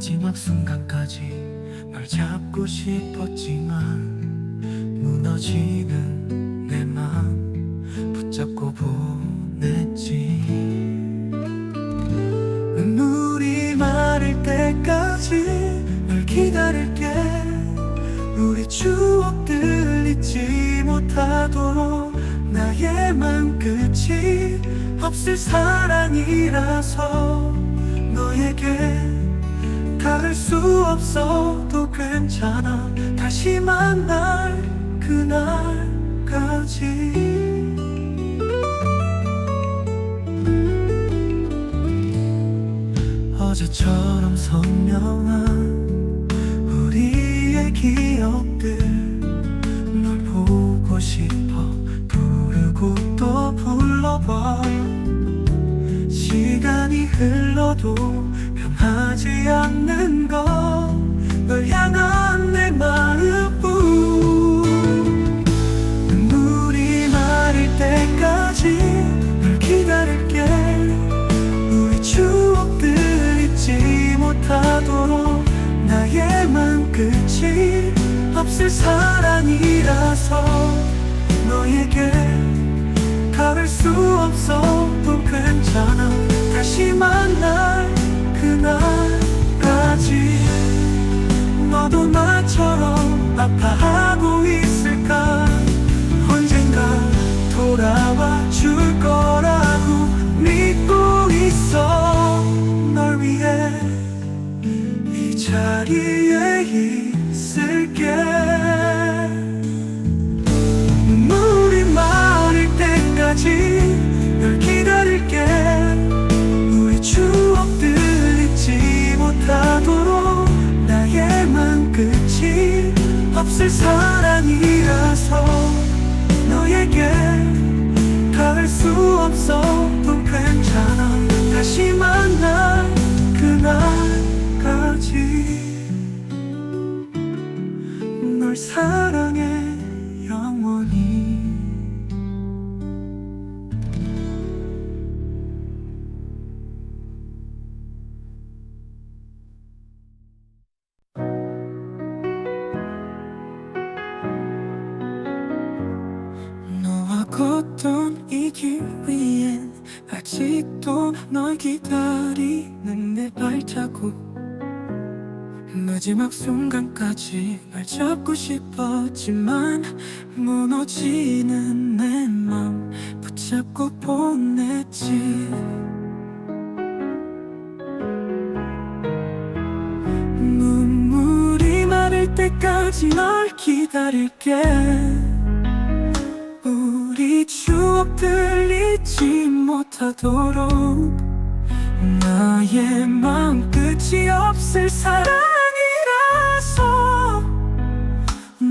마지막 순간까지 널 잡고 싶었지만 무너지는 내 맘 붙잡고 보냈지 때까지 널 기다릴게. 우리 추억들 잊지 못하도록 나의 맘 끝이 없을 사랑이라서 너에게 닿을 수 없어도 괜찮아. 다시 만날 그날까지 어제처럼 선명한 우리의 기억들 널 보고 싶어 부르고 또 불러봐 시간이 흘러도 변하지 않는 건널 향한 사랑이라서 너에게 닿을 수 없어도 괜찮아. 다시 만날 그날까지. 너도 나처럼 아파 사랑이라서 너에게 닿을 수 없어 도 괜찮아. 다시 만날 걷던 이 길 위엔 아직도 널 기다리는 내 발자국. 마지막 순간까지 날 잡고 싶었지만 무너지는 내 맘 붙잡고 보냈지. 눈물이 마를 때까지 널 기다릴게 추억들 잊지 못하도록 나의 마음 끝이 없을 사랑이라서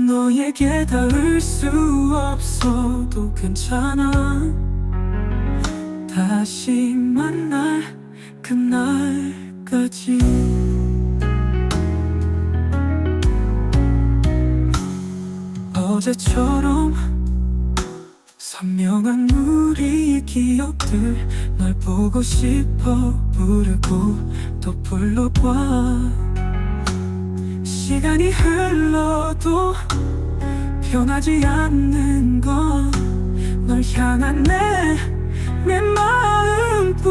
너에게 닿을 수 없어도 괜찮아. 다시 만날 그날까지. 어제처럼 선명한 우리의 기억들 널 보고 싶어 부르고 또 불러봐. 시간이 흘러도 변하지 않는 건 널 향한 내, 내 마음뿐.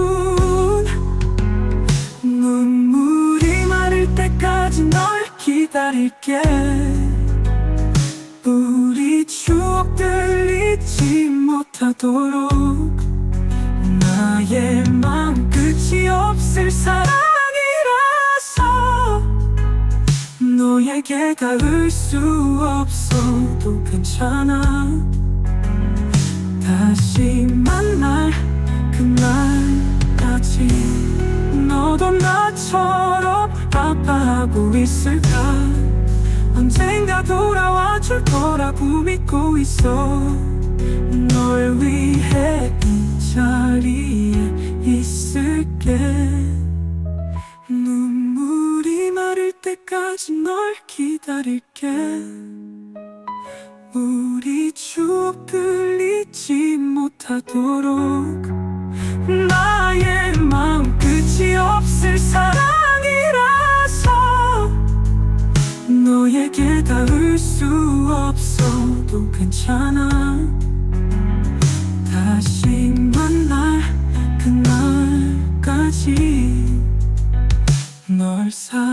눈물이 마를 때까지 널 기다릴게. 우리 추억들 잊지 못하도록 나의 마음 끝이 없을 사랑이라서 너에게 닿을 수 없어도 괜찮아. 다시 만날 그날까지 너도 나처럼 아파하고 있을까? 언젠가 돌아와 줄 거라고 믿고 있어 널 위해 이 자리에 있을게. 눈물이 마를 때까지 널 기다릴게. 우리 추억들 잊지 못하도록 나의 마음 끝이 없을 사랑이라서 너에게 닿을 수 없어도 괜찮아. 생만 그날까지 널 사랑